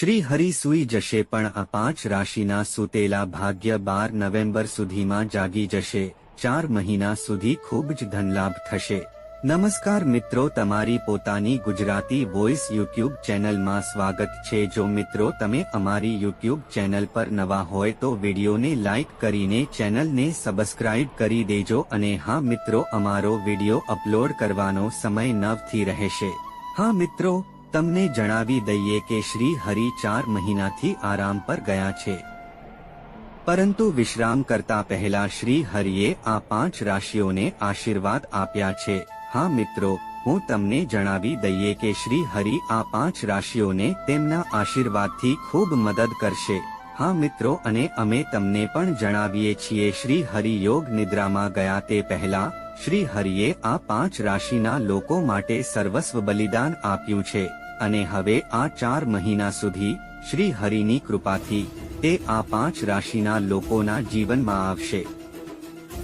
શ્રી હરિ સૂઈ જશે પણ આ પાંચ રાશિના સૂતેલા ભાગ્ય બાર નવેમ્બર સુધીમાં જાગી જશે. ચાર મહિના સુધી ખૂબ જ ધનલાભ થશે. નમસ્કાર મિત્રો, તમારી પોતાની ગુજરાતી વોઇસ યુટ્યુબ ચેનલમાં સ્વાગત છે. જો મિત્રો, તમે અમારી યુટ્યુબ ચેનલ પર નવા હોય તો વિડીયોને લાઇક કરીને ચેનલને સબસ્ક્રાઇબ કરી દેજો અને હા મિત્રો, અમારો વીડિયો અપલોડ કરવાનો સમય નવથી રહેશે. હા મિત્રો તમને જણાવી દઈએ કે શ્રી હરિ ચાર મહિનાથી આરામ પર ગયા છે. પરંતુ વિશ્રામ કરતા પહેલા શ્રી હરિએ આ પાંચ રાશિઓને આશીર્વાદ આપ્યા છે. હા મિત્રો, હું તમને જણાવી દઈએ કે શ્રી હરિ આ પાંચ રાશિઓને તેમના આશીર્વાદથી ખૂબ મદદ કરશે. હા મિત્રો, અને અમે તમને પણ જણાવીએ છીએ શ્રી હરિ યોગ નિદ્રામાં ગયા તે પહેલા શ્રી હરિએ આ પાંચ રાશિના લોકો માટે સર્વસ્વ બલિદાન આપ્યું છે અને હવે આ ચાર મહિના સુધી શ્રી હરિની કૃપાથી તે આ પાંચ રાશિના લોકોના જીવનમાં આવશે.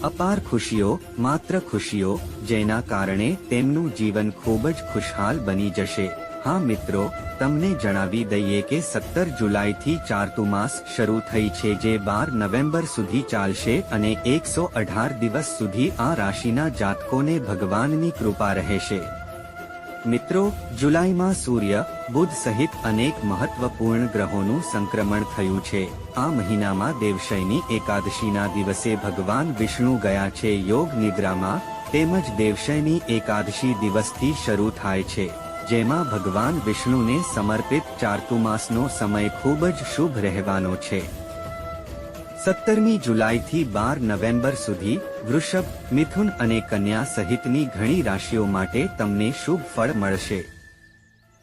અપાર ખુશીઓ, માત્ર ખુશીઓ, જેના કારણે તેમનું જીવન ખૂબ જ ખુશહાલ બની જશે. હા મિત્રો, તમને જણાવી દઈએ કે સત્તર જુલાઈથી ચારતુમાસ શરૂ થઈ છે જે બાર નવેમ્બર સુધી ચાલશે અને એકસો અઢાર દિવસ સુધી આ રાશિના જાતકોને ભગવાનની કૃપા રહેશે. મિત્રો, જુલાઈમાં સૂર્ય, બુધ સહિત અનેક મહત્વપૂર્ણ ગ્રહોનું સંક્રમણ થયું છે. આ મહિનામાં દેવશયની એકાદશીના દિવસે ભગવાન વિષ્ણુ ગયા છે યોગ નિદ્રામાં, તેમજ દેવશયની એકાદશી દિવસથી શરૂ થાય છે. જેમાં ભગવાન વિષ્ણુને સમર્પિત ચારતુમાસનો સમય ખૂબ જ શુભ રહેવાનો છે. સત્તરમી જુલાઈથી બાર નવેમ્બર સુધી વૃષભ, મિથુન અને કન્યા સહિતની ઘણી રાશિઓ માટે તમને શુભ ફળ મળશે.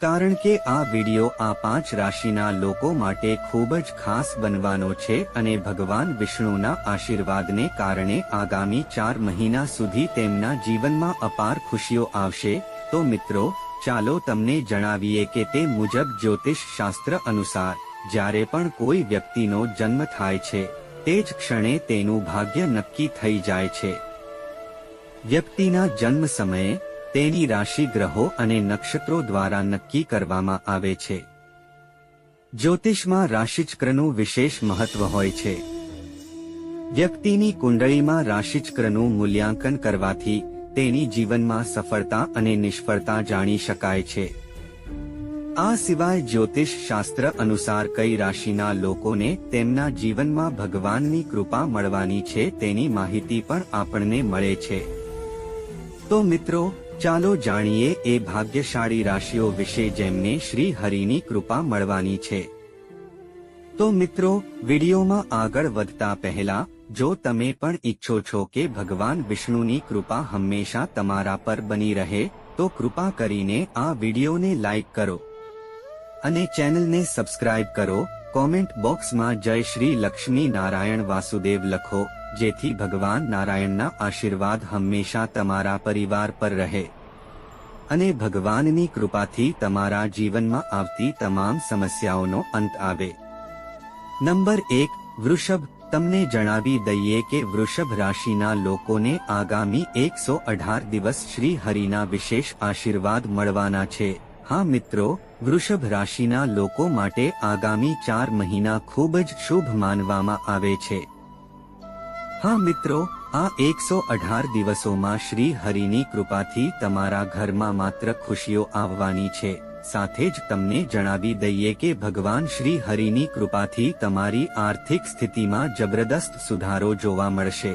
કારણ કે આ વિડિયો આ પાંચ રાશિના લોકો માટે ખૂબ જ ખાસ બનવાનો છે અને ભગવાન વિષ્ણુના આશીર્વાદને કારણે આગામી ચાર મહિના સુધી તેમના જીવનમાં અપાર ખુશીઓ આવશે. તો મિત્રો ચાલો તમને જણાવીએ કે તે મુજબ જ્યોતિષ શાસ્ત્ર અનુસાર, જ્યારે પણ કોઈ વ્યક્તિનો જન્મ થાય છે, તે જ ક્ષણે તેનું ભાગ્ય નક્કી થઈ જાય છે. વ્યક્તિના જન્મ સમયે, તેની રાશિ ગ્રહો અને નક્ષત્રો દ્વારા નક્કી કરવામાં આવે છે. જ્યોતિષમાં રાશિચક્રનું વિશેષ મહત્વ હોય છે. વ્યક્તિની કુંડળીમાં રાશિચક્રનું મૂલ્યાંકન કરવાથી તેની જીવનમાં સફળતા અને નિષ્ફળતા જાણી શકાય છે. આ સિવાય જ્યોતિષ શાસ્ત્ર અનુસાર કઈ રાશિના લોકોને તેમના જીવનમાં ભગવાનની કૃપા મળવાની છે તેની માહિતી પણ આપણને મળે છે. તો મિત્રો, ચાલો જાણીએ એ ભાગ્યશાળી રાશિઓ વિશે જેમને શ્રી હરિની કૃપા મળવાની છે. તો મિત્રો, વિડીયોમાં આગળ વધતા પહેલા જો તમે પણ ઈચ્છો છો કે ભગવાન વિષ્ણુની કૃપા હંમેશા તમારા પર બની રહે, તો કૃપા કરીને આ વિડીયોને લાઈક કરો. અને ચેનલને સબસ્ક્રાઇબ કરો. કોમેન્ટ બોક્સમાં જય શ્રી લક્ષ્મી નારાયણ વાસુદેવ લખો, જેથી ભગવાન નારાયણના આશીર્વાદ હંમેશા તમારા પરિવાર પર રહે. અને ભગવાનની કૃપાથી તમારા જીવનમાં આવતી તમામ સમસ્યાઓનો અંત આવે. નંબર એક, વૃષભ તમને જણાવી દઈએ કે વૃષભ રાશિના લોકોને આગામી એકસો અઢાર દિવસ શ્રી હરિના વિશેષ આશીર્વાદ મળવાના છે. હા મિત્રો, વૃષભ રાશિના લોકો માટે આગામી ચાર મહિના ખૂબ જ શુભ માનવામાં આવે છે. હા મિત્રો, આ એકસો અઢાર દિવસોમાં શ્રી હરિની કૃપાથી તમારા ઘરમાં માત્ર ખુશીઓ આવવાની છે. સાથે જ તમને જણાવી દઈએ કે ભગવાન શ્રી હરિની કૃપાથી તમારી આર્થિક સ્થિતિમાં જબરદસ્ત સુધારો જોવા મળશે.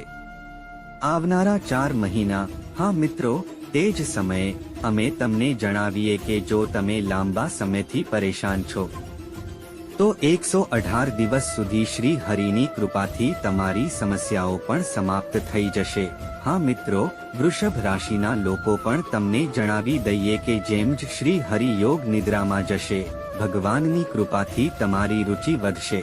આવનારા ચાર મહિના, હા મિત્રો, તે જ સમયે, અમે તમને જણાવીએ કે જો તમે લાંબા સમયથી પરેશાન છો, તો એકસો અઢાર દિવસ સુધી શ્રી હરિની કૃપાથી તમારી સમસ્યાઓ પણ સમાપ્ત થઈ જશે. હા મિત્રો, વૃષભ રાશિના લોકો પણ તમને જણાવી દઈએ કે જેમ જ શ્રી હરિ યોગ નિદ્રામાં જશે, ભગવાનની કૃપાથી તમારી રુચિ વધશે.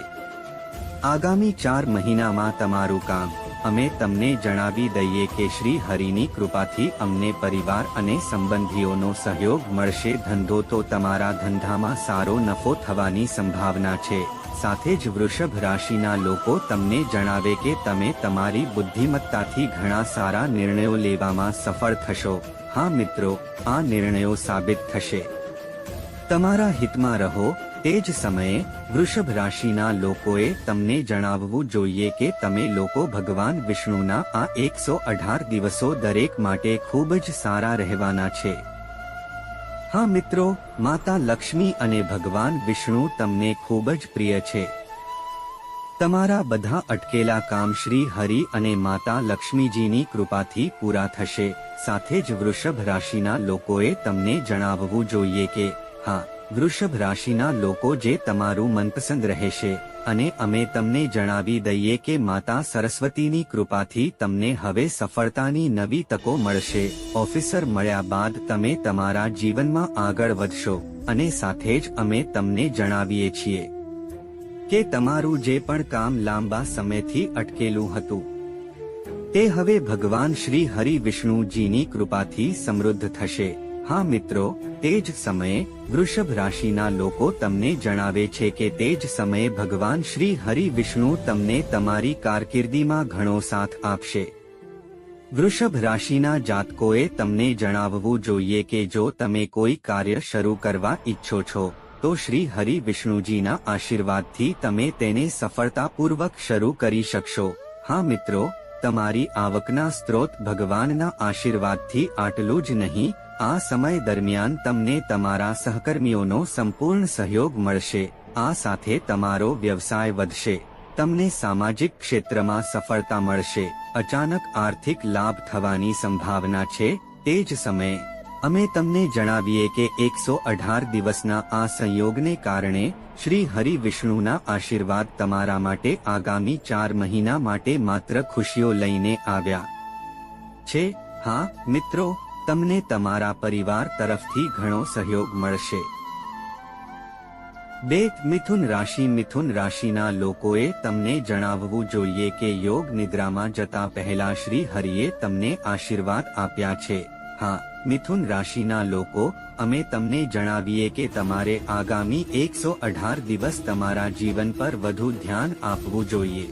આગામી ચાર મહિનામાં તમારું કામ, અમે તમને જણાવી દઈએ કે શ્રી હરિની કૃપાથી અમને પરિવાર અને સંબંધીઓનો સહયોગ મળશે, ધંધો તો તમારા ધંધામાં સારો નફો થવાની સંભાવના છે. સાથે જ વૃષભ રાશિના લોકો તમને જણાવે કે તમે તમારી બુદ્ધિમત્તાથી ઘણા સારા નિર્ણયો લેવામાં સફળ થશો. હા મિત્રો, આ નિર્ણયો સાબિત થશે. તમારા હિતમાં રહો. તે જ સમયે, વૃષભ રાશિના લોકોએ તમને જણાવવું જોઈએ કે તમે લોકો ભગવાન વિષ્ણુના આ એકસો અઢાર દિવસો દરેક માટે ખૂબ જ સારા રહેવાના છે. હા મિત્રો, માતા લક્ષ્મી અને ભગવાન વિષ્ણુ તમને ખૂબ જ પ્રિય છે. તમારા બધા અટકેલા કામ શ્રી હરિ અને માતા લક્ષ્મીજીની કૃપાથી પૂરા થશે. સાથે જ વૃષભ રાશિના લોકોએ તમને જણાવવું જોઈએ કે, હા, વૃષભ રાશિના લોકો જે તમારું મનપસંદ રહેશે. અને અમે તમને જણાવી દઈએ કે માતા સરસ્વતીની કૃપાથી તમને હવે સફળતાની નવી તકો મળશે. ઓફિસર મળ્યા બાદ તમે તમારા જીવનમાં આગળ વધશો અને સાથે જ અમે તમને જણાવીએ છીએ કે તમારું જે પણ કામ લાંબા સમયથી અટકેલું હતું, તે હવે ભગવાન શ્રી હરિ વિષ્ણુજીની કૃપાથી સમૃદ્ધ થશે. હા મિત્રો તે સમયે વૃષભ રાશિના લોકો તમને જણાવે છે કે તે સમયે ભગવાન શ્રી હરિ વિષ્ણુ તમને તમારી કારકિર્દીમાં ઘણો સાથ આપશે. વૃષભ રાશિના જાતકોએ તમને જણાવવું જોઈએ કે જો તમે કોઈ કાર્ય શરૂ કરવા ઈચ્છો છો, તો શ્રી હરિ વિષ્ણુજીના આશીર્વાદથી તમે તેને સફળતાપૂર્વક શરૂ કરી શકશો. હા મિત્રો, તમારી આવકના સ્ત્રોત ભગવાનના આશીર્વાદથી આટલું જ નહીં આ સમય દરમિયાન તમને તમારા સહકર્મીઓનો સંપૂર્ણ સહયોગ મળશે. આ સાથે તમારો વ્યવસાય વધશે. તમને સામાજિક ક્ષેત્રમાં સફળતા મળશે. અચાનક આર્થિક લાભ થવાની સંભાવના છે. તે જ સમયે, અમે તમને જણાવીએ કે એકસો અઢાર દિવસના આ સંયોગને કારણે શ્રી હરિ વિષ્ણુના આશીર્વાદ તમારા માટે આગામી ચાર મહિના માટે માત્ર ખુશીઓ લઈને આવ્યા. છે. હા, મિત્રો તમને તમારા પરિવાર તરફથી ઘણો સહયોગ મળશે. બે મિથુન રાશિ મિથુન રાશિના લોકોએ તમને જણાવવું જોઈએ કે યોગ નિદ્રામાં જતા પહેલા શ્રી હરિએ તમને આશીર્વાદ આપ્યા છે. હા, મિથુન રાશિના લોકો, અમે તમને જણાવીએ કે તમારે આગામી એકસો અઢાર દિવસ તમારા જીવન પર વધુ ધ્યાન આપવું જોઈએ.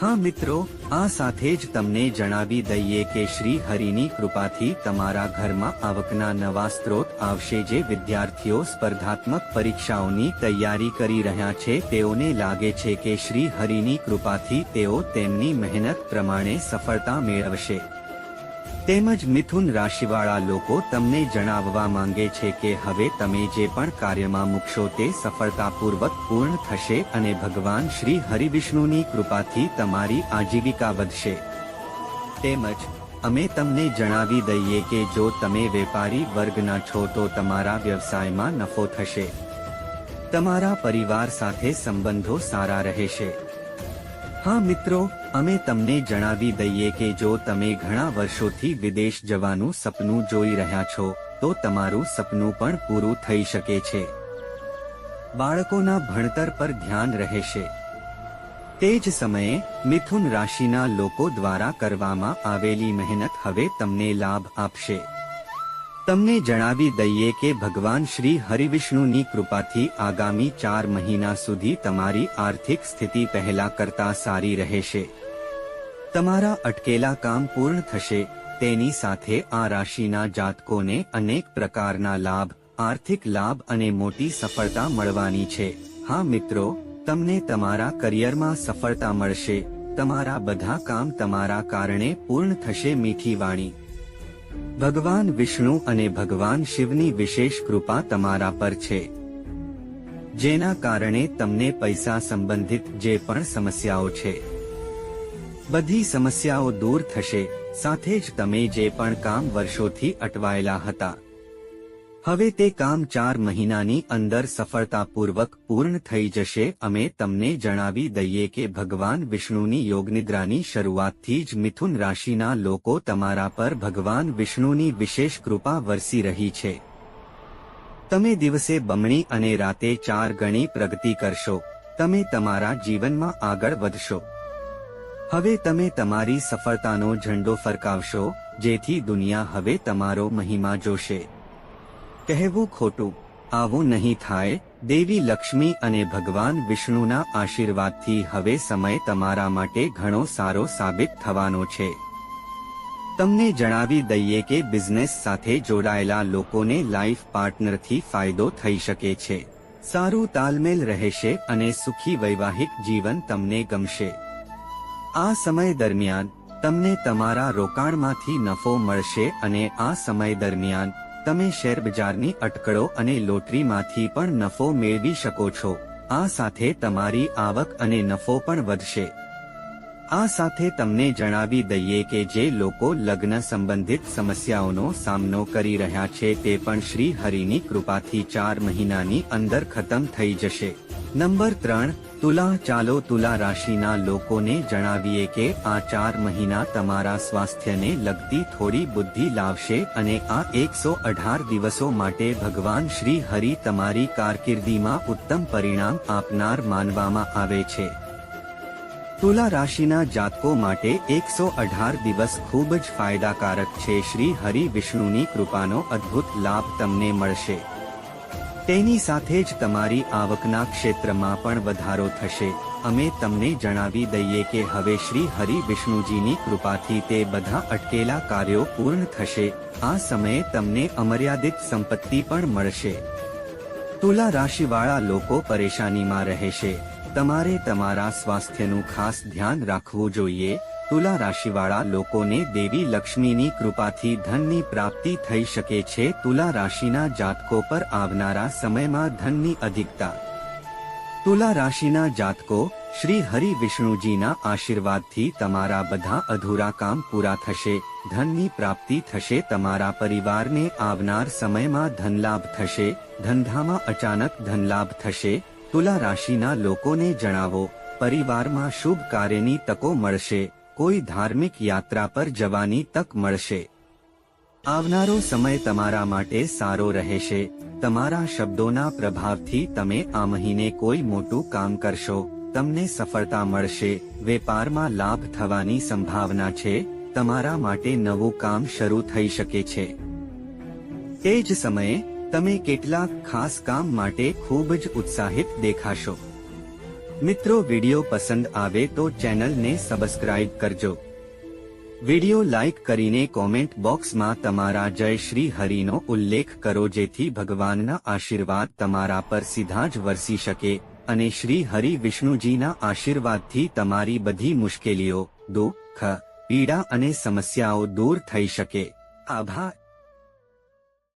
હા મિત્રો, આ સાથે જ તમને જણાવી દઈએ કે શ્રી હરિની કૃપાથી તમારા ઘરમાં આવકના નવા સ્ત્રોત આવશે જે વિદ્યાર્થીઓ સ્પર્ધાત્મક પરીક્ષાઓની તૈયારી કરી રહ્યા છે. તેઓને લાગે છે કે શ્રી હરિની કૃપાથી તેઓ તેમની મહેનત પ્રમાણે સફળતા મેળવશે. તેમજ મિથુન રાશિવાળા લોકો તમને જણાવવા માંગે છે કે હવે તમે જે પણ કાર્યમાં મૂકશો તે સફળતાપૂર્વક પૂર્ણ થશે અને ભગવાન શ્રી હરિવિષ્ણુની કૃપાથી તમારી આજીવિકા વધશે. તેમજ, અમે તમને જણાવી દઈએ કે જો તમે વેપારી વર્ગના છો તો તમારા વ્યવસાયમાં નફો થશે. તમારા પરિવાર સાથે સંબંધો સારા રહેશે. હા મિત્રો, અમે તમને જણાવી દઈએ કે જો તમે ઘણા વર્ષોથી વિદેશ જવાનું સપનું જોઈ રહ્યા છો, તો તમારું સપનું પણ પૂરું થઈ શકે છે. બાળકોના ભણતર પર ધ્યાન રહેશે. તે જ સમયે, મિથુન રાશિના લોકો દ્વારા કરવામાં આવેલી મહેનત હવે તમને લાભ આપશે. તમને જણાવી દઈએ કે ભગવાન શ્રી હરિવિષ્ણુની કૃપાથી આગામી ચાર મહિના સુધી તમારી આર્થિક સ્થિતિ પહેલા કરતા સારી રહેશે. તમારા અટકેલા કામ પૂર્ણ થશે, તેની સાથે આ રાશિના જાતકોને અનેક પ્રકારના લાભ, આર્થિક લાભ અને મોટી સફળતા મળવાની છે. હા મિત્રો, તમને તમારા કરિયરમાં સફળતા મળશે. તમારા બધા કામ તમારા કારણે પૂર્ણ થશે મીઠી વાણી. ભગવાન વિષ્ણુ અને ભગવાન શિવની વિશેષ કૃપા તમારા પર છે. જેના કારણે તમને પૈસા સંબંધિત જે પણ સમસ્યાઓ છે. બધી સમસ્યાઓ દૂર થશે, સાથે જ તમે જે પણ કામ વર્ષોથી અટવાયેલા હતા. હવે તે કામ ચાર મહિનાની અંદર સફળતાપૂર્વક પૂર્ણ થઈ જશે, અમે તમને જણાવી દઈએ કે ભગવાન વિષ્ણુની યોગનિદ્રાની શરૂઆતથી જ મિથુન રાશિના લોકો તમારા પર ભગવાન વિષ્ણુની વિશેષ કૃપા વરસી રહી છે. તમે દિવસે બમણી અને રાતે ચાર ગણી પ્રગતિ કરશો. તમે તમારા જીવનમાં આગળ વધશો. હવે તમે તમારી સફળતાનો ઝંડો ફરકાવશો, જેથી દુનિયા હવે તમારો મહિમા જોશે. કહેવું ખોટું. આવું નહીં થાય. દેવી લક્ષ્મી અને ભગવાન વિષ્ણુના આશીર્વાદથી હવે સમય તમારા માટે ઘણો સારો સાબિત થવાનો છે. તમને જણાવી દઈએ કે બિઝનેસ સાથે જોડાયેલા લોકોને લાઈફ પાર્ટનરથી ફાયદો થઈ શકે છે. સારું તાલમેલ રહેશે અને સુખી વૈવાહિક જીવન તમને ગમશે. આ સમય દરમિયાન તમને તમારા રોકાણમાંથી નફો મળશે અને આ સમય દરમિયાન તમે શેરબજારની અટકળો અને લોટરીમાંથી પણ નફો મેળવી શકો છો. આ સાથે તમારી આવક અને નફો પણ વધશે. આ સાથે તમને જણાવી દઈએ કે જે લોકો લગ્ન સંબંધિત સમસ્યાઓનો સામનો કરી રહ્યા છે તે પણ શ્રી હરિની કૃપાથી ચાર મહિનાની અંદર ખતમ થઈ જશે. નંબર ત્રણ, તુલા ચાલો તુલા રાશિના લોકોને જણાવીએ કે આ ચાર મહિના તમારા સ્વાસ્થ્યને લગતી થોડી બુદ્ધિ લાવશે અને આ એકસો અઢાર દિવસો માટે ભગવાન શ્રી હરિ તમારી કારકિર્દીમાં ઉત્તમ પરિણામ આપનાર માનવામાં આવે છે. તુલા રાશિના જાતકો માટે એકસો અઢાર દિવસ ખૂબ જ ફાયદાકારક છે. શ્રી હરિ વિષ્ણુની કૃપાનો અદ્ભુત લાભ તમને મળશે. તેની સાથે જ તમારી આવકના ક્ષેત્રમાં પણ વધારો થશે. અમે તમને જણાવી દઈએ કે હવે શ્રી હરિ વિષ્ણુજીની કૃપાથી તે બધા અટકેલા કાર્યો પૂર્ણ થશે. આ સમયે તમને અમર્યાદિત સંપત્તિ પણ મળશે. તુલા રાશિવાળા લોકો પરેશાનીમાં રહેશે. તમારે તમારા સ્વાસ્થ્યનું ખાસ ધ્યાન રાખવું જોઈએ. તુલા રાશિવાળા લોકોને દેવી લક્ષ્મીની કૃપાથી ધનની પ્રાપ્તિ થઈ શકે છે. તુલા રાશિના જાતકો પર આવનારા સમયમાં ધનની અધિકતા. તુલા રાશિના જાતકો, શ્રી હરિ વિષ્ણુજીના આશીર્વાદથી તમારા બધા અધૂરા કામ પૂરા થશે. ધનની પ્રાપ્તિ થશે, તમારા પરિવારને આવનાર સમયમાં ધનલાભ થશે. ધંધામાં અચાનક ધનલાભ થશે. તુલા રાશિના લોકોને જણાવો, પરિવારમાં શુભ કાર્યની તકો મળશે. કોઈ ધાર્મિક યાત્રા પર જવાની તક મળશે. આવનારો સમય તમારા માટે સારો રહેશે. તમારા શબ્દોના પ્રભાવથી તમે આ મહિને કોઈ મોટું કામ કરશો. તમને સફળતા મળશે. વેપારમાં લાભ થવાની સંભાવના છે. તમારા માટે નવું કામ શરૂ થઈ શકે છે. તે જ સમયે, તમે કેટલાક ખાસ કામ માટે ખૂબ જ ઉત્સાહિત દેખાશો. મિત્રો વીડિયો પસંદ આવે તો ચેનલને સબસ્ક્રાઇબ કરજો. વિડિયો લાઇક કરીને કોમેન્ટ બોક્સમાં તમારા જય શ્રી હરિનો ઉલ્લેખ કરો જેથી ભગવાનના આશીર્વાદ તમારા પર સીધા જ વરસી શકે અને શ્રી હરિ વિષ્ણુજીના આશીર્વાદથી તમારી બધી મુશ્કેલીઓ, દુઃખ, પીડા અને સમસ્યાઓ દૂર થઈ શકે. આભાર.